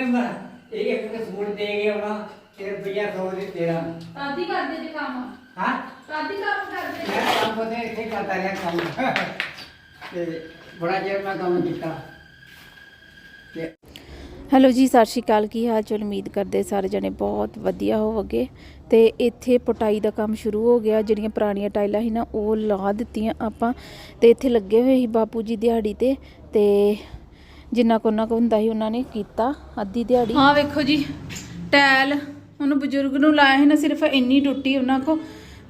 ਨੇ ਮੈਂ ਇਹ ਇੱਕ ਇੱਕ ਸੂਟ ਦੇ ਕੇ ਆਉਣਾ ਤੇ ਰੁਪਈਆ 100 ਦੇ ਤੇਰਾ। ਕਾਦੀ ਕਰਦੇ ਜੇ ਕੰਮ? ਹਾਂ? ਕਾਦੀ ਕੰਮ ਕਰਦੇ ਮੈਂ ਕੰਮ ਪਤੇ ਇੱਥੇ ਕਰਦਾ ਰਿਹਾ ਕੰਮ। ਤੇ ਬੜਾ ਚਿਰ ਮੈਂ ਕੰਮ ਕੀਤਾ। ਤੇ ਹੈਲੋ ਜੀ ਸਤਿ ਸ਼੍ਰੀ ਅਕਾਲ। ਕੀ ਹਾਲ ਚਾਲ? ਉਮੀਦ ਕਰਦੇ ਸਾਰੇ ਜਣੇ ਬਹੁਤ ਵਧੀਆ ਹੋਵੋਗੇ। ਤੇ ਇੱਥੇ ਪਟਾਈ ਦਾ ਕੰਮ ਸ਼ੁਰੂ ਹੋ ਗਿਆ। ਜਿਹੜੀਆਂ ਪੁਰਾਣੀਆਂ ਟਾਈਲਾਂ ਸੀ ਨਾ ਉਹ ਲਾ ਦਿੱਤੀਆਂ ਆਪਾਂ। ਤੇ ਇੱਥੇ ਲੱਗੇ ਹੋਏ ਸੀ ਬਾਪੂ ਜੀ ਦਿਹਾੜੀ ਤੇ। ਤੇ ਜਿੰਨਾ ਕੋ ਉਹਨਾਂ ਕੋ ਹੁੰਦਾ ਸੀ ਉਹਨਾਂ ਨੇ ਕੀਤਾ, ਅੱਧੀ ਦਿਹਾੜੀ। ਹਾਂ, ਵੇਖੋ ਜੀ ਟਾਇਲ ਉਹਨੂੰ ਬਜ਼ੁਰਗ ਨੂੰ ਲਾਇਆ ਸੀ ਨਾ, ਸਿਰਫ ਇੰਨੀ ਟੁੱਟੀ ਉਹਨਾਂ ਕੋ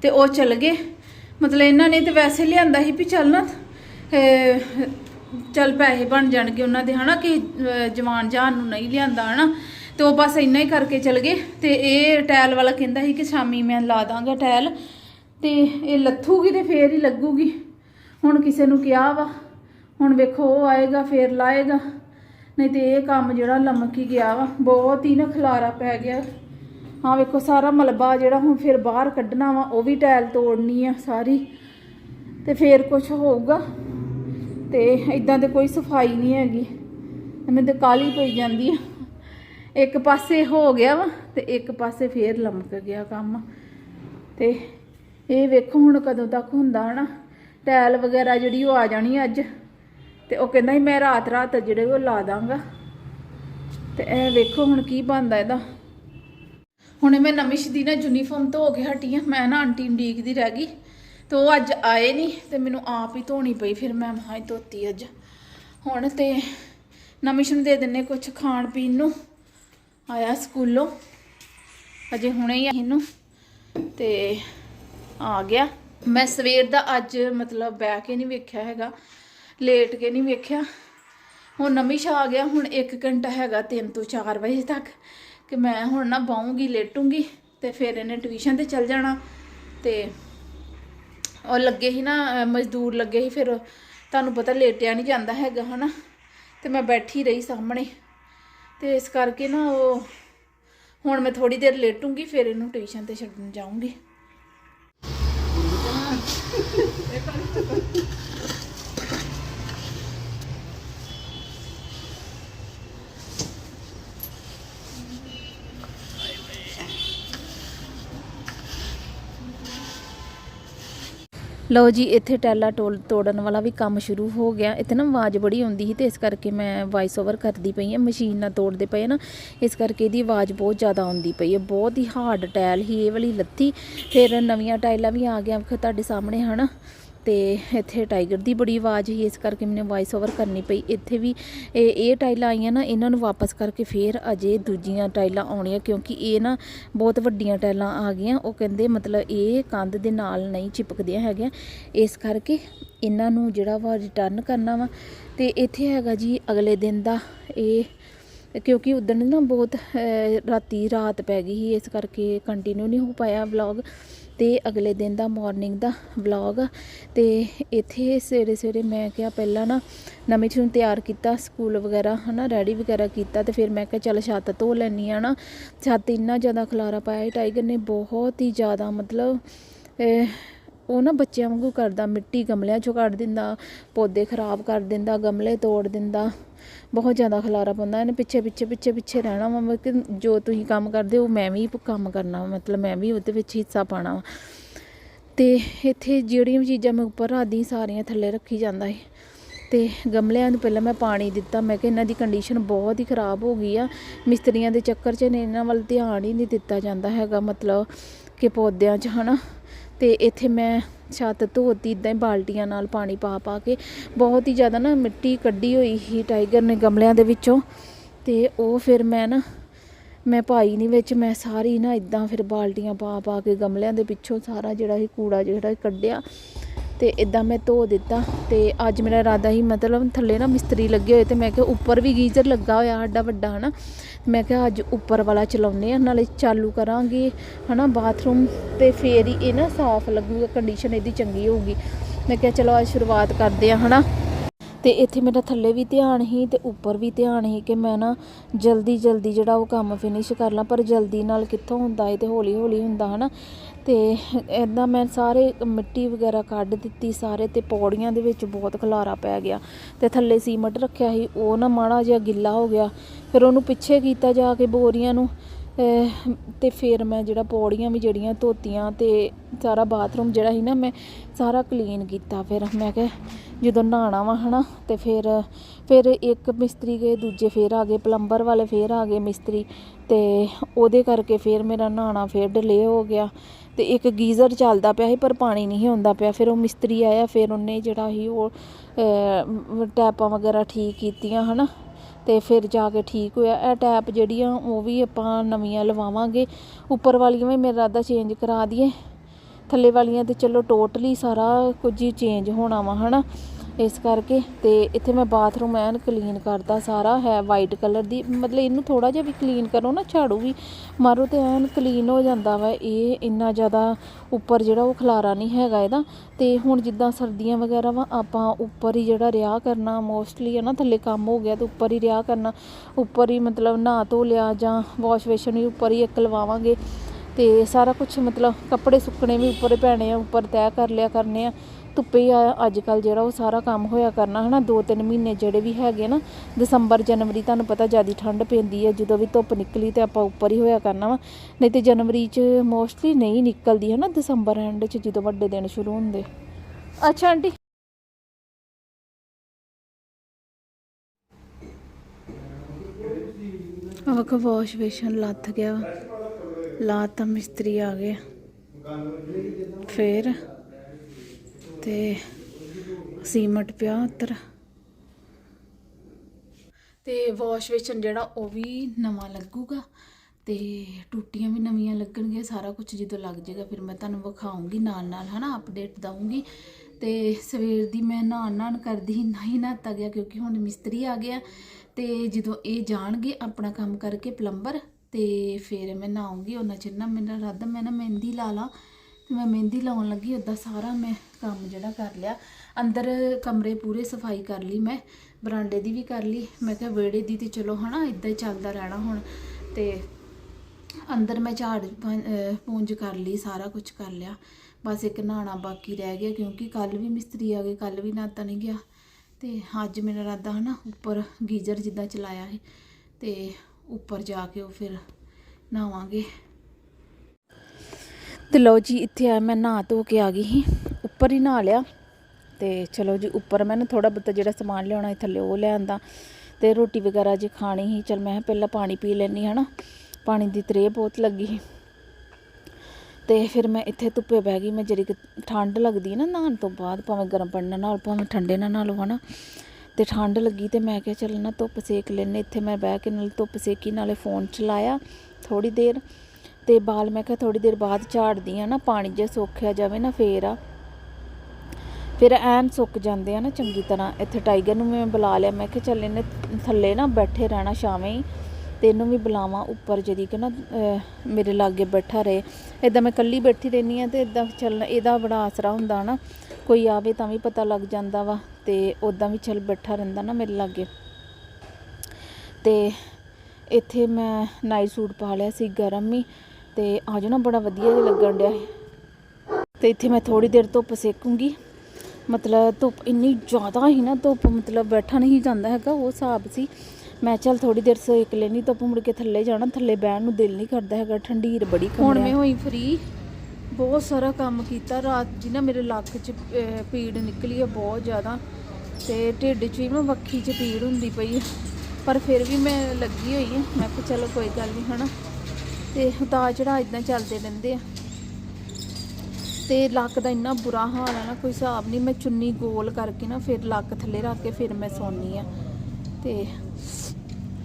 ਤੇ ਉਹ ਚਲ ਗਏ। ਮਤਲਬ ਇਹਨਾਂ ਨੇ ਤੇ ਵੈਸੇ ਲਿਆਂਦਾ ਸੀ ਵੀ ਚੱਲ ਨਾ ਚੱਲ ਪੈਸੇ ਬਣ ਜਾਣਗੇ ਉਹਨਾਂ ਦੇ, ਹਨਾ, ਕਿ ਜਵਾਨ ਜਾਨ ਨੂੰ ਨਹੀਂ ਲਿਆਂਦਾ, ਹਨਾ। ਤੇ ਉਹ ਬਸ ਇੰਨਾ ਹੀ ਕਰਕੇ ਚਲ ਗਏ। ਤੇ ਇਹ ਟਾਇਲ ਵਾਲਾ ਕਹਿੰਦਾ ਸੀ ਕਿ ਸ਼ਾਮੀ ਮੈਂ ਲਾ ਦਾਂਗਾ ਟਾਇਲ ਤੇ ਇਹ ਲੱਥੂਗੀ ਤੇ ਫੇਰ ਹੀ ਲੱਗੂਗੀ। ਹੁਣ ਕਿਸੇ ਨੂੰ ਕਿਹਾ ਵਾ। ਹੁਣ ਵੇਖੋ, ਉਹ ਆਏਗਾ, ਫੇਰ ਲਾਏਗਾ। ਨਹੀਂ ਤੇ ਇਹ ਕੰਮ ਜਿਹੜਾ ਲਮਕ ਹੀ ਗਿਆ ਵਾ, ਬਹੁਤ ਹੀ ਨਾ ਖਲਾਰਾ ਪੈ ਗਿਆ। ਹਾਂ ਵੇਖੋ, ਸਾਰਾ ਮਲਬਾ ਜਿਹੜਾ ਹੁਣ ਫਿਰ ਬਾਹਰ ਕੱਢਣਾ ਵਾ, ਉਹ ਵੀ ਟਾਇਲ ਤੋੜਨੀ ਆ ਸਾਰੀ। ਤੇ ਫੇਰ ਕੁਝ ਹੋਊਗਾ। ਤੇ ਇਦਾਂ ਤੇ ਕੋਈ ਸਫ਼ਾਈ ਨਹੀਂ ਹੈਗੀ। ਮੈਨੂੰ ਤੇ ਕਾਲੀ ਪਈ ਜਾਂਦੀ ਆ। ਇੱਕ ਪਾਸੇ ਹੋ ਗਿਆ ਵਾ, ਤੇ ਇੱਕ ਪਾਸੇ ਫੇਰ ਲਮਕ ਗਿਆ ਕੰਮ। ਤੇ ਇਹ ਵੇਖੋ ਹੁਣ ਕਦੋਂ ਤੱਕ ਹੁੰਦਾ, ਹਨਾ? ਟਾਇਲ ਵਗੈਰਾ ਜਿਹੜੀ ਉਹ ਆ ਜਾਣੀ ਅੱਜ। ਤੇ ਉਹ ਕਹਿੰਦਾ ਸੀ, ਮੈਂ ਰਾਤ ਰਾਤ ਜਿਹੜੇ ਉਹ ਲਾ ਦਾਂਗਾ। ਤੇ ਇਹ ਵੇਖੋ ਹੁਣ ਕੀ ਬਣਦਾ ਇਹਦਾ। ਹੁਣੇ ਮੈਂ ਨਮਿਸ਼ ਦੀ ਨਾ ਯੂਨੀਫਾਰਮ ਧੋ ਕੇ ਹਟੀ ਆ। ਮੈਂ ਨਾ ਆਂਟੀ ਨੂੰ ਡੀਕਦੀ ਰਹਿ ਗਈ ਤੇ ਉਹ ਅੱਜ ਆਏ ਨਹੀਂ ਤੇ ਮੈਨੂੰ ਆਪ ਹੀ ਧੋਣੀ ਪਈ। ਫਿਰ ਮੈਂ ਮਹਾਂ ਹੀ ਧੋਤੀ ਅੱਜ। ਹੁਣ ਤੇ ਨਮਿਸ਼ ਨੂੰ ਦੇ ਦਿੰਨੇ ਕੁਝ ਖਾਣ ਪੀਣ ਨੂੰ। ਆਇਆ ਸਕੂਲੋਂ। ਅਜੇ ਹੁਣੇ ਹੀ ਇਹਨੂੰ। ਤੇ ਆ ਗਿਆ। ਮੈਂ ਸਵੇਰ ਦਾ ਅੱਜ ਮਤਲਬ ਬਹਿ ਕੇ ਨਹੀਂ ਵੇਖਿਆ ਹੈਗਾ। ਲੇਟ ਕੇ ਨਹੀਂ ਵੇਖਿਆ। ਹੁਣ ਨਮਿਸ਼ ਆ ਗਿਆ, ਹੁਣ 1 ਘੰਟਾ ਹੈਗਾ 3 ਤੋਂ 4 ਵਜੇ ਤੱਕ ਕਿ ਮੈਂ ਹੁਣ ਨਾ ਬਾਉਂਗੀ ਲੇਟੂੰਗੀ ਤੇ ਫਿਰ ਇਹਨੇ ਟਿਊਸ਼ਨ ਤੇ ਚੱਲ ਜਾਣਾ ਤੇ ਉਹ ਲੱਗੇ ਹੀ ਨਾ, ਮਜ਼ਦੂਰ ਲੱਗੇ ਹੀ ਫਿਰ ਤੁਹਾਨੂੰ ਪਤਾ ਲੇਟਿਆ ਨਹੀਂ ਜਾਂਦਾ ਹੈਗਾ, ਹਨਾ? ਤੇ ਮੈਂ ਬੈਠੀ ਰਹੀ ਸਾਹਮਣੇ ਤੇ ਇਸ ਕਰਕੇ ਨਾ ਉਹ ਹੁਣ ਮੈਂ ਥੋੜੀ ਦੇਰ ਲੇਟੂੰਗੀ, ਫਿਰ ਇਹਨੂੰ ਟਿਊਸ਼ਨ ਤੇ ਛੱਡਣ ਜਾਊਂਗੀ। ਲਓ ਜੀ, ਇੱਥੇ ਟੈਲਾ ਟੋਲ ਤੋੜਨ ਵਾਲਾ ਵੀ ਕੰਮ ਸ਼ੁਰੂ ਹੋ ਗਿਆ। ਇੱਥੇ ਨਾ ਆਵਾਜ਼ ਬੜੀ ਆਉਂਦੀ ਸੀ ਤੇ ਇਸ ਕਰਕੇ ਮੈਂ ਵਾਇਸ ਓਵਰ ਕਰਦੀ ਪਈ ਹਾਂ। ਮਸ਼ੀਨ ਨਾਲ ਤੋੜਦੇ ਪਏ ਨਾ, ਇਸ ਕਰਕੇ ਇਹਦੀ ਆਵਾਜ਼ ਬਹੁਤ ਜ਼ਿਆਦਾ ਆਉਂਦੀ ਪਈ ਹੈ। ਬਹੁਤ ਹੀ ਹਾਰਡ ਟਾਇਲ ਹੀ ਇਹ ਵਾਲੀ ਲੱਥੀ ਫਿਰ ਨਵੀਆਂ ਟਾਈਲਾਂ ਵੀ ਆ ਗਿਆ ਵੇਖੋ ਤੁਹਾਡੇ ਸਾਹਮਣੇ, ਹਨਾ? ਤੇ ਇੱਥੇ ਟਾਈਗਰ ਦੀ ਬੜੀ ਆਵਾਜ਼ ਹੀ ਇਸ ਕਰਕੇ ਮੈਨੂੰ ਵਾਇਸ ਓਵਰ ਕਰਨੀ ਪਈ। ਇੱਥੇ ਵੀ ਇਹ ਇਹ ਟਾਈਲਾਂ ਆਈਆਂ ਨਾ, ਇਹਨਾਂ ਨੂੰ ਵਾਪਸ ਕਰਕੇ ਫੇਰ ਅਜੇ ਦੂਜੀਆਂ ਟਾਈਲਾਂ ਆਉਣੀਆਂ, ਕਿਉਂਕਿ ਇਹ ਨਾ ਬਹੁਤ ਵੱਡੀਆਂ ਟਾਈਲਾਂ ਆ ਗਈਆਂ। ਉਹ ਕਹਿੰਦੇ ਮਤਲਬ ਇਹ ਕੰਧ ਦੇ ਨਾਲ ਨਹੀਂ ਚਿਪਕਦੀਆਂ ਹੈਗੀਆਂ। ਇਸ ਕਰਕੇ ਇਹਨਾਂ ਨੂੰ ਜਿਹੜਾ ਵਾ ਰਿਟਰਨ ਕਰਨਾ ਵਾ। ਤੇ ਇੱਥੇ ਹੈਗਾ ਜੀ ਅਗਲੇ ਦਿਨ ਦਾ ਇਹ, ਕਿਉਂਕਿ ਉਦਣ ਨਾ ਬਹੁਤ ਰਾਤੀ ਰਾਤ ਪੈ ਗਈ ਸੀ, ਇਸ ਕਰਕੇ ਕੰਟੀਨਿਊ ਨਹੀਂ ਹੋ ਪਾਇਆ ਵਲੌਗ ਤੇ ਅਗਲੇ ਦਿਨ ਦਾ ਮਾਰਨਿੰਗ ਦਾ ਵਲੌਗ ਤੇ ਇੱਥੇ ਸਵੇਰੇ ਸਵੇਰੇ ਮੈਂ ਕਿਹਾ ਪਹਿਲਾਂ ਨਾ ਨਵੇਂ ਨੂੰ ਤਿਆਰ ਕੀਤਾ ਸਕੂਲ ਵਗੈਰਾ, ਹਨਾ ਰੈਡੀ ਵਗੈਰਾ ਕੀਤਾ ਤੇ ਫਿਰ ਮੈਂ ਕਿਹਾ ਚੱਲ ਛੱਤ ਧੋ ਲੈਣੀ ਆ ਨਾ। ਛੱਤ ਇੰਨਾ ਜ਼ਿਆਦਾ ਖਲਾਰਾ ਪਾਇਆ ਟਾਈਗਰ ਨੇ ਬਹੁਤ ਹੀ ਜ਼ਿਆਦਾ ਮਤਲਬ ਉਹ ਨਾ ਬੱਚਿਆਂ ਵਾਂਗੂ ਕਰਦਾ, ਮਿੱਟੀ ਗਮਲਿਆਂ ਚੋਂ ਕੱਢ ਦਿੰਦਾ, ਪੌਦੇ ਖਰਾਬ ਕਰ ਦਿੰਦਾ, ਗਮਲੇ ਤੋੜ ਦਿੰਦਾ। ਬਹੁਤ ਜ਼ਿਆਦਾ ਖਲਾਰਾ ਪਾਉਂਦਾ, ਇਹਨੇ ਪਿੱਛੇ ਪਿੱਛੇ ਪਿੱਛੇ ਪਿੱਛੇ ਰਹਿਣਾ ਵਾ ਮੈਂ ਕਿ ਜੋ ਤੁਸੀਂ ਕੰਮ ਕਰਦੇ ਹੋ, ਮੈਂ ਵੀ ਕੰਮ ਕਰਨਾ ਵਾ, ਮਤਲਬ ਮੈਂ ਵੀ ਉਹਦੇ ਵਿੱਚ ਹਿੱਸਾ ਪਾਣਾ ਵਾ। ਤੇ ਇੱਥੇ ਜਿਹੜੀਆਂ ਵੀ ਚੀਜ਼ਾਂ ਮੈਂ ਉੱਪਰ ਰੱਖਦੀ, ਸਾਰੀਆਂ ਥੱਲੇ ਰੱਖੀ ਜਾਂਦਾ ਸੀ ਤੇ ਗਮਲਿਆਂ ਨੂੰ ਪਹਿਲਾਂ ਮੈਂ ਪਾਣੀ ਦਿੱਤਾ, ਮੈਂ ਕਿ ਇਹਨਾਂ ਦੀ ਕੰਡੀਸ਼ਨ ਬਹੁਤ ਹੀ ਖਰਾਬ ਹੋ ਗਈ ਆ। ਮਿਸਤਰੀਆਂ ਦੇ ਚੱਕਰ 'ਚ ਇਹਨਾਂ ਵੱਲ ਧਿਆਨ ਹੀ ਨਹੀਂ ਦਿੱਤਾ ਜਾਂਦਾ ਹੈਗਾ, ਮਤਲਬ ਕਿ ਪੌਦਿਆਂ 'ਚ, ਹਨਾ। ਤੇ ਇੱਥੇ ਮੈਂ ਛੱਤ ਧੋਤੀ, ਇਦਾਂ ਹੀ ਬਾਲਟੀਆਂ ਨਾਲ ਪਾਣੀ ਪਾ ਪਾ ਕੇ ਬਹੁਤ ਹੀ ਜ਼ਿਆਦਾ ਨਾ ਮਿੱਟੀ ਕੱਢੀ ਹੋਈ ਸੀ ਟਾਈਗਰ ਨੇ ਗਮਲਿਆਂ ਦੇ ਵਿੱਚੋਂ ਤੇ ਉਹ ਫਿਰ ਮੈਂ ਨਾ, ਮੈਂ ਪਾਈ ਨਹੀਂ ਵਿੱਚ, ਮੈਂ ਸਾਰੀ ਨਾ ਇਦਾਂ ਫਿਰ ਬਾਲਟੀਆਂ ਪਾ ਪਾ ਕੇ ਗਮਲਿਆਂ ਦੇ ਪਿੱਛੋਂ ਸਾਰਾ ਜਿਹੜਾ ਸੀ ਕੂੜਾ ਜਿਹੜਾ ਕੱਢਿਆ ਤੇ ਇਦਾਂ ਮੈਂ ਧੋ ਦਿੱਤਾ ਤੇ ਅੱਜ ਮੇਰਾ ਇਰਾਦਾ ਹੀ ਮਤਲਬ ਥੱਲੇ ਨਾ ਮਿਸਤਰੀ ਲੱਗੇ ਹੋਏ ਤੇ ਮੈਂ ਕਿਹਾ ਉੱਪਰ ਵੀ ਗੀਜ਼ਰ ਲੱਗਾ ਹੋਇਆ ਸਾਡਾ ਵੱਡਾ, ਹਨਾ। ਮੈਂ ਕਿਹਾ ਅੱਜ ਉੱਪਰ ਵਾਲਾ ਚਲਾਉਨੇ ਆ, ਨਾਲੇ ਚਾਲੂ ਕਰਾਂਗੇ, ਹਨਾ, ਬਾਥਰੂਮ ਤੇ ਫੇਰ ਹੀ ਇਹ ਨਾ ਸਾਫ਼ ਲੱਗੂਗਾ ਕੰਡੀਸ਼ਨ ਇਹਦੀ ਚੰਗੀ ਹੋਊਗੀ। ਮੈਂ ਕਿਹਾ ਚਲੋ ਅੱਜ ਸ਼ੁਰੂਆਤ ਕਰਦੇ ਆ, ਹਨਾ। ਤੇ ਇੱਥੇ ਮੇਰਾ ਥੱਲੇ ਵੀ ਧਿਆਨ ਹੀ ਤੇ ਉੱਪਰ ਵੀ ਧਿਆਨ ਹੀ ਕਿ ਮੈਂ ਨਾ ਜਲਦੀ ਜਲਦੀ ਜਿਹੜਾ ਉਹ ਕੰਮ ਫਿਨਿਸ਼ ਕਰ ਲਾਂ, ਪਰ ਜਲਦੀ ਨਾਲ ਕਿੱਥੋਂ ਹੁੰਦਾ ਏ ਤੇ ਹੌਲੀ ਹੌਲੀ ਹੁੰਦਾ, ਹਨਾ? ਤੇ ਇਦਾਂ ਮੈਂ ਸਾਰੇ ਮਿੱਟੀ ਵਗੈਰਾ ਕੱਢ ਦਿੱਤੀ ਸਾਰੇ ਤੇ ਪੌੜੀਆਂ ਦੇ ਵਿੱਚ ਬਹੁਤ ਖਲਾਰਾ ਪੈ ਗਿਆ। ਤੇ ਥੱਲੇ ਸੀਮਟ ਰੱਖਿਆ ਸੀ, ਉਹ ਨਾ ਮਾੜਾ ਜਿਹਾ ਗਿੱਲਾ ਹੋ ਗਿਆ। ਫਿਰ ਉਹਨੂੰ ਪਿੱਛੇ ਕੀਤਾ ਜਾ ਕੇ ਬੋਰੀਆਂ ਨੂੰ ਤੇ ਫਿਰ ਮੈਂ ਜਿਹੜਾ ਪੌੜੀਆਂ ਵੀ ਜਿਹੜੀਆਂ ਧੋਤੀਆਂ ਤੇ ਸਾਰਾ ਬਾਥਰੂਮ ਜਿਹੜਾ ਸੀ ਨਾ, ਮੈਂ ਸਾਰਾ ਕਲੀਨ ਕੀਤਾ ਫਿਰ। ਮੈਂ ਕਿਹਾ ਜਦੋਂ ਨਹਾਣਾ ਵਾ ਹਨਾ, ਤੇ ਫਿਰ ਫਿਰ ਇੱਕ ਮਿਸਤਰੀ ਗਏ, ਦੂਜੇ ਫੇਰ ਆ ਗਏ, ਪਲੰਬਰ ਵਾਲੇ ਫੇਰ ਆ ਗਏ ਮਿਸਤਰੀ। ਤੇ ਉਹਦੇ ਕਰਕੇ ਫਿਰ ਮੇਰਾ ਨਹਾਣਾ ਫਿਰ ਡਿਲੇ ਹੋ ਗਿਆ। ਤੇ ਇੱਕ ਗੀਜ਼ਰ ਚੱਲਦਾ ਪਿਆ ਸੀ, ਪਰ ਪਾਣੀ ਨਹੀਂ ਸੀ ਆਉਂਦਾ ਪਿਆ। ਫਿਰ ਉਹ ਮਿਸਤਰੀ ਆਇਆ, ਫਿਰ ਉਹਨੇ ਜਿਹੜਾ ਸੀ ਉਹ ਟੈਪਾਂ ਵਗੈਰਾ ਠੀਕ ਕੀਤੀਆਂ ਹਨਾ। ਅਤੇ ਫਿਰ ਜਾ ਕੇ ਠੀਕ ਹੋਇਆ। ਇਹ ਟੈਪ ਜਿਹੜੀਆਂ ਉਹ ਵੀ ਆਪਾਂ ਨਵੀਆਂ ਲਵਾਵਾਂਗੇ। ਉੱਪਰ ਵਾਲੀਆਂ ਵੀ ਮੇਰਾ ਰਾਦਾ ਚੇਂਜ ਕਰਾ ਦਈਏ। ਥੱਲੇ ਵਾਲੀਆਂ ਤੇ ਚਲੋ ਟੋਟਲੀ ਸਾਰਾ ਕੁਝ ਹੀ ਚੇਂਜ ਹੋਣਾ ਵਾ ਹੈ ਨਾ ਇਸ ਕਰਕੇ ਤੇ ਇੱਥੇ ਮੈਂ ਬਾਥਰੂਮ ਐਨ ਕਲੀਨ ਕਰਦਾ ਸਾਰਾ, ਹੈ ਵਾਈਟ ਕਲਰ ਦੀ, ਮਤਲਬ ਇਹਨੂੰ ਥੋੜਾ ਜਿਹਾ ਵੀ ਕਲੀਨ ਕਰੋ ਨਾ, ਝਾੜੂ ਵੀ ਮਾਰੋ ਤੇ ਐਨ ਕਲੀਨ ਹੋ ਜਾਂਦਾ ਵਾ, ਇਹ ਇੰਨਾ ਜ਼ਿਆਦਾ ਉੱਪਰ ਜਿਹੜਾ ਉਹ ਖਲਾਰਾ ਨਹੀਂ ਹੈਗਾ ਇਹਦਾ। ਤੇ ਹੁਣ ਜਿੱਦਾਂ ਸਰਦੀਆਂ ਵਗੈਰਾ ਵਾ, ਆਪਾਂ ਉੱਪਰ ਹੀ ਜਿਹੜਾ ਰਿਆ ਕਰਨਾ ਮੋਸਟਲੀ ਹੈ ਨਾ ਥੱਲੇ ਕੰਮ ਹੋ ਗਿਆ ਤੇ ਉੱਪਰ ਹੀ ਰਿਆ ਕਰਨਾ, ਉੱਪਰ ਹੀ ਮਤਲਬ ਨਹਾ ਧੋ ਲਿਆ ਜਾਂ ਵਾਸ਼ ਵੇਸ਼ਨ ਵੀ ਉੱਪਰ ਹੀ ਇੱਕ ਲਵਾਵਾਂਗੇ। ਤੇ ਸਾਰਾ ਕੁਝ ਮਤਲਬ ਕੱਪੜੇ ਸੁੱਕਣੇ ਵੀ ਉੱਪਰ ਪੈਣੇ ਆ, ਉੱਪਰ ਤੈਅ ਕਰ ਲਿਆ ਕਰਨੇ ਆ। ਧੁੱਪੇ ਹੀ ਆ ਅੱਜ ਕੱਲ ਜਿਹੜਾ ਉਹ ਸਾਰਾ ਕੰਮ ਹੋਇਆ ਕਰਨਾ, ਹਨਾ? ਦੋ ਤਿੰਨ ਮਹੀਨੇ ਜਿਹੜੇ ਵੀ ਹੈਗੇ ਨਾ, ਦਸੰਬਰ, ਜਨਵਰੀ ਤੁਹਾਨੂੰ ਪਤਾ ਜ਼ਿਆਦਾ ਠੰਡ ਪੈਂਦੀ ਹੈ, ਜਦੋਂ ਵੀ ਧੁੱਪ ਨਿਕਲੀ ਤੇ ਆਪਾਂ ਉੱਪਰ ਹੀ ਹੋਇਆ ਕਰਨਾ ਵਾ। ਨਹੀਂ ਤੇ ਜਨਵਰੀ 'ਚ ਮੋਸਟਲੀ ਨਹੀਂ ਨਿਕਲਦੀ, ਹਨਾ? ਦਸੰਬਰ ਐਂਡ 'ਚ ਜਦੋਂ ਵੱਡੇ ਦਿਨ ਸ਼ੁਰੂ ਹੁੰਦੇ। ਅੱਛਾ, ਆਂਟੀ। ਆਹ ਕੋ ਵਾਸ਼ ਬੇਸ਼ਨ ਲੱਥ ਗਿਆ ਲਾਤਾ ਮਿਸਤਰੀ ਆ ਗਏ ਫੇਰ ਤੇ ਸੀਮਟ ਪਿਆ ਉੱਤਰ। ਤੇ ਵਾਸ਼ ਬੇਸ਼ਨ ਜਿਹੜਾ ਉਹ ਵੀ ਨਵਾਂ ਲੱਗੂਗਾ ਤੇ ਟੂਟੀਆਂ ਵੀ ਨਵੀਆਂ ਲੱਗਣਗੀਆਂ, ਸਾਰਾ ਕੁਝ ਜਦੋਂ ਲੱਗ ਜਾਏਗਾ ਫਿਰ ਮੈਂ ਤੁਹਾਨੂੰ ਵਿਖਾਉਂਗੀ ਨਾਲ ਨਾਲ ਹਨਾ ਅਪਡੇਟ ਦਵਾਂਗੀ ਤੇ ਸਵੇਰ ਦੀ ਮੈਂ ਨਹਾਣ ਨਹਾਣ ਕਰਦੀ ਹੀ ਨਹੀਂ ਨਹਾਤਾ ਗਿਆ ਕਿਉਂਕਿ ਹੁਣ ਮਿਸਤਰੀ ਆ ਗਿਆ। ਤੇ ਜਦੋਂ ਇਹ ਜਾਣਗੇ ਆਪਣਾ ਕੰਮ ਕਰਕੇ ਪਲੰਬਰ, ਤੇ ਫਿਰ ਮੈਂ ਨਹਾਉਂਗੀ, ਉਹਨਾਂ ਚਿਰ ਨਾ ਮੇਰਾ ਰੱਦ, ਮੈਂ ਨਾ ਮਹਿੰਦੀ ਲਾ ਲਾਂ। ਮੈਂ ਮਹਿੰਦੀ ਲਾਉਣ ਲੱਗੀ ਉੱਦਾਂ ਸਾਰਾ ਮੈਂ ਕੰਮ ਜਿਹੜਾ ਕਰ ਲਿਆ। ਅੰਦਰ ਕਮਰੇ ਪੂਰੇ ਸਫ਼ਾਈ ਕਰ ਲਈ ਮੈਂ, ਬਰਾਂਡੇ ਦੀ ਵੀ ਕਰ ਲਈ। ਮੈਂ ਕਿਹਾ ਵਿਹੜੇ ਦੀ ਤੇ ਚਲੋ ਹਨਾ ਇਦਾਂ ਹੀ ਚੱਲਦਾ ਰਹਿਣਾ ਹੁਣ। ਤੇ ਅੰਦਰ ਮੈਂ ਝਾੜ ਪੂੰਜ ਕਰ ਲਈ, ਸਾਰਾ ਕੁਝ ਕਰ ਲਿਆ। ਬਸ ਇੱਕ ਨਹਾਉਣਾ ਬਾਕੀ ਰਹਿ ਗਿਆ, ਕਿਉਂਕਿ ਕੱਲ ਵੀ ਮਿਸਤਰੀ ਆ ਗਏ ਕੱਲ ਵੀ ਨਹਾਤਾ ਨਹੀਂ ਗਿਆ। ਤੇ ਅੱਜ ਮੇਰਾ ਇਰਾਦਾ ਹਨਾ, ਉੱਪਰ ਗੀਜ਼ਰ ਜਿੱਦਾਂ ਚਲਾਇਆ ਸੀ, ਤੇ ਉੱਪਰ ਜਾ ਕੇ ਉਹ ਫਿਰ ਨਹਾਵਾਂਗੇ। ਤੇ ਲਓ ਜੀ, ਇੱਥੇ ਆ ਮੈਂ ਨਹਾ ਧੋ ਕੇ ਆ ਗਈ ਸੀ। ਉੱਪਰ ਹੀ ਨਹਾ ਲਿਆ। ਤੇ ਚਲੋ ਜੀ, ਉੱਪਰ ਮੈਂ ਨਾ ਥੋੜਾ ਬਹੁਤਾ ਜਿਹੜਾ ਸਮਾਨ ਲਿਆਉਣਾ ਸੀ, ਥੱਲੇ ਉਹ ਲੈ ਆਂਦਾ ਤੇ ਰੋਟੀ ਵਗੈਰਾ ਜੇ ਖਾਣੀ ਸੀ, ਚਲ ਮੈਂ ਪਹਿਲਾਂ ਪਾਣੀ ਪੀ ਲੈਣੀ ਹਨਾ? ਪਾਣੀ ਦੀ ਤਰੇ ਬਹੁਤ ਲੱਗੀ ਸੀ। ਤੇ ਫਿਰ ਮੈਂ ਇੱਥੇ ਧੁੱਪੇ ਬਹਿ ਗਈ। ਮੈਂ ਜਿਹੜੀ ਕਿ ਠੰਡ ਲੱਗਦੀ ਨਾ, ਨਹਾਉਣ ਤੋਂ ਬਾਅਦ, ਭਾਵੇਂ ਗਰਮ ਪਾਣੀ ਨਾਲ ਭਾਵੇਂ ਠੰਡੇ ਨਾਲ ਨਾਲ ਹਨਾ? ਤੇ ਠੰਡ ਲੱਗੀ ਤੇ ਮੈਂ ਕਿਹਾ ਚੱਲ ਨਾ ਧੁੱਪ ਸੇਕ ਲੈਨੇ ਇੱਥੇ ਮੈਂ ਬਹਿ ਕੇ ਨਾਲ ਧੁੱਪ ਸੇਕੀ, ਨਾਲੇ ਫੋਨ ਚਲਾਇਆ ਥੋੜੀ ਦੇਰ। ਤੇ ਬਾਲ ਮੈਂ ਕਿਹਾ ਥੋੜੀ ਦੇਰ ਬਾਅਦ ਝਾੜਦੀ ਆ ਨਾ, ਪਾਣੀ ਜੇ ਸੋਖਿਆ ਜਾਵੇ ਨਾ ਫੇਰ ਆ। ਫਿਰ ਐਨ ਸੁੱਕ ਜਾਂਦੇ ਆ ਨਾ ਚੰਗੀ ਤਰ੍ਹਾਂ। ਇੱਥੇ ਟਾਈਗਰ ਨੂੰ ਵੀ ਮੈਂ ਬੁਲਾ ਲਿਆ, ਮੈਂ ਕਿਹਾ ਚੱਲ ਇਹਨੇ ਥੱਲੇ ਨਾ ਬੈਠੇ ਰਹਿਣਾ ਸ਼ਾਮੇ ਹੀ। ਤੇ ਇਹਨੂੰ ਵੀ ਬੁਲਾਵਾਂ ਉੱਪਰ ਜਿਹੜੀ ਕਿ ਨਾ ਮੇਰੇ ਲਾਗੇ ਬੈਠਾ ਰਹੇ। ਇਦਾਂ ਮੈਂ ਇਕੱਲੀ ਬੈਠੀ ਰਹਿੰਦੀ ਆ ਤੇ ਇਦਾਂ ਚੱਲ ਇਹਦਾ ਬੜਾ ਆਸਰਾ ਹੁੰਦਾ ਨਾ। ਕੋਈ ਆਵੇ ਤਾਂ ਵੀ ਪਤਾ ਲੱਗ ਜਾਂਦਾ ਵਾ ਤੇ ਉਦਾਂ ਵੀ ਚੱਲ ਬੈਠਾ ਰਹਿੰਦਾ ਨਾ ਮੇਰੇ ਲਾਗੇ। ਤੇ ਇੱਥੇ ਮੈਂ ਨਾਈਟ ਸੂਟ ਪਾ ਲਿਆ ਸੀ ਗਰਮ ਹੀ। ਤੇ ਅੱਜ ਨਾ ਬੜਾ ਵਧੀਆ ਜਿਹਾ ਲੱਗਣ ਡਿਆ ਸੀ ਤੇ ਇੱਥੇ ਮੈਂ ਥੋੜੀ ਦੇਰ ਧੁੱਪ ਸੇਕੂੰਗੀ। ਮਤਲਬ ਧੁੱਪ ਇੰਨੀ ਜ਼ਿਆਦਾ ਹੀ ਨਾ ਧੁੱਪ ਮਤਲਬ ਬੈਠਾ ਨਹੀਂ ਜਾਂਦਾ ਹੈਗਾ ਉਹ ਹਿਸਾਬ ਸੀ। ਮੈਂ ਚੱਲ ਥੋੜੀ ਦੇਰ ਸੇਕ ਲੈਣੀ ਧੁੱਪ ਮੁੜ ਕੇ ਥੱਲੇ ਜਾਣਾ ਥੱਲੇ ਬਹਿਣ ਨੂੰ ਦਿਲ ਨਹੀਂ ਕਰਦਾ ਹੈਗਾ ਠੰਡੀਰ ਬੜੀ ਹੁਣ ਮੈਂ ਹੋਈ ਫਰੀ ਬਹੁਤ ਸਾਰਾ ਕੰਮ ਕੀਤਾ ਰਾਤ ਜੀ ਨਾ ਮੇਰੇ ਲੱਕ 'ਚ ਪੀੜ ਨਿਕਲੀ ਹੈ ਬਹੁਤ ਜ਼ਿਆਦਾ। ਤੇ ਢਿੱਡ 'ਚ ਵੀ ਮੈਂ ਵੱਖੀ 'ਚ ਪੀੜ ਹੁੰਦੀ ਪਈ ਹੈ। ਪਰ ਫਿਰ ਵੀ ਮੈਂ ਲੱਗੀ ਹੋਈ ਹਾਂ ਮੈਂ ਕਿਹਾ ਚਲੋ ਕੋਈ ਗੱਲ ਨਹੀਂ ਹਨਾ? ਤੇ ਉਤਾਰ ਚੜਾ ਇਦਾਂ ਚੱਲਦੇ ਰਹਿੰਦੇ ਆ। ਤੇ ਲੱਕ ਦਾ ਇੰਨਾ ਬੁਰਾ ਹਾਲ ਹੈ ਨਾ, ਕੋਈ ਹਿਸਾਬ ਨਹੀਂ, ਮੈਂ ਚੁੰਨੀ ਗੋਲ ਕਰਕੇ ਨਾ ਫਿਰ ਲੱਕ ਥੱਲੇ ਰੱਖ ਕੇ ਫਿਰ ਮੈਂ ਸੌਂਦੀ ਆ। ਤੇ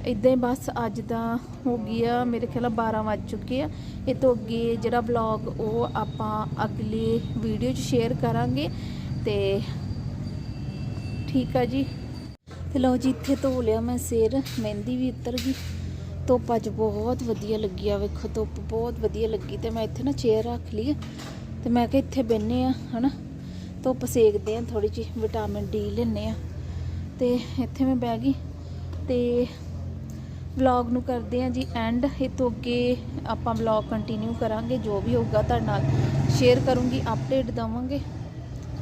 ਇਦਾਂ ਹੀ ਬਸ ਅੱਜ ਦਾ ਹੋ ਗਈ ਆ, ਮੇਰੇ ਖਿਆਲ ਨਾਲ 12 ਵੱਜ ਚੁੱਕੇ ਆ। ਇਹ ਤੋਂ ਅੱਗੇ ਜਿਹੜਾ ਵਲੌਗ ਉਹ ਆਪਾਂ ਅਗਲੀ ਵੀਡੀਓ 'ਚ ਸ਼ੇਅਰ ਕਰਾਂਗੇ। ਤੇ ਠੀਕ ਆ ਜੀ। ਤੇ ਲਓ ਜੀ, ਇੱਥੇ ਧੋ ਲਿਆ ਮੈਂ ਸਿਰ, ਮਹਿੰਦੀ ਵੀ ਉਤਰ ਗਈ। ਧੁੱਪ ਅੱਜ ਬਹੁਤ ਵਧੀਆ ਲੱਗੀ ਆ, ਵੇਖੋ ਧੁੱਪ ਬਹੁਤ ਵਧੀਆ ਲੱਗੀ ਤੇ ਮੈਂ ਇੱਥੇ ਨਾ ਚੇਅਰ ਰੱਖ ਲਈ ਆ ਤੇ ਮੈਂ ਕਿਹਾ ਇੱਥੇ ਬੈਨੇ ਆ, ਹਨਾ? ਧੁੱਪ ਸੇਕਦੇ ਆ ਥੋੜੀ ਜਿਹੀ ਵਿਟਾਮਿਨ ਡੀ ਲੈਨੇ ਆ। ਤੇ ਇੱਥੇ ਮੈਂ ਬਹਿ ਗਈ ਤੇ ਵਲੌਗ ਨੂੰ ਕਰਦੇ ਆ ਜੀ ਐਂਡ ਇਹ ਤੋਂ ਅੱਗੇ ਆਪਾਂ ਵਲੌਗ ਕੰਟੀਨਿਊ ਕਰਾਂਗੇ, ਜੋ ਵੀ ਹੋਊਗਾ ਤੁਹਾਡੇ ਨਾਲ ਸ਼ੇਅਰ ਕਰੂੰਗੀ ਅਪਡੇਟ ਦਵਾਂਗੇ।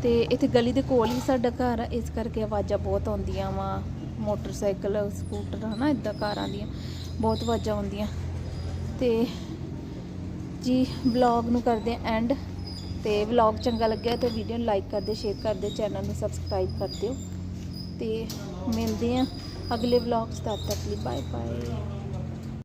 ਤੇ ਇੱਥੇ ਗਲੀ ਦੇ ਕੋਲ ਹੀ ਸਾਡਾ ਘਰ ਆ, ਇਸ ਕਰਕੇ ਆਵਾਜ਼ਾਂ ਬਹੁਤ ਆਉਂਦੀਆਂ ਵਾ। ਮੋਟਰਸਾਈਕਲ, ਸਕੂਟਰ, ਹਨਾ ਇਦਾਂ ਕਾਰਾਂ ਦੀਆਂ ਬਹੁਤ ਆਵਾਜ਼ਾਂ ਆਉਂਦੀਆਂ। ਤੇ ਜੀ ਵਲੌਗ ਨੂੰ ਕਰਦੇ ਆ ਐਂਡ ਤੇ ਵਲੌਗ ਚੰਗਾ ਲੱਗਿਆ ਤਾਂ ਵੀਡੀਓ ਨੂੰ ਲਾਈਕ ਕਰਦੇ ਸ਼ੇਅਰ ਕਰਦੇ ਚੈਨਲ ਨੂੰ ਸਬਸਕ੍ਰਾਈਬ ਕਰ ਦਿਓ। ਤੇ ਮਿਲਦੇ ਆ ਅਗਲੇ ਵਲੌਗਸ ਤਦ ਤੱਕ ਲਈ ਬਾਏ ਬਾਏ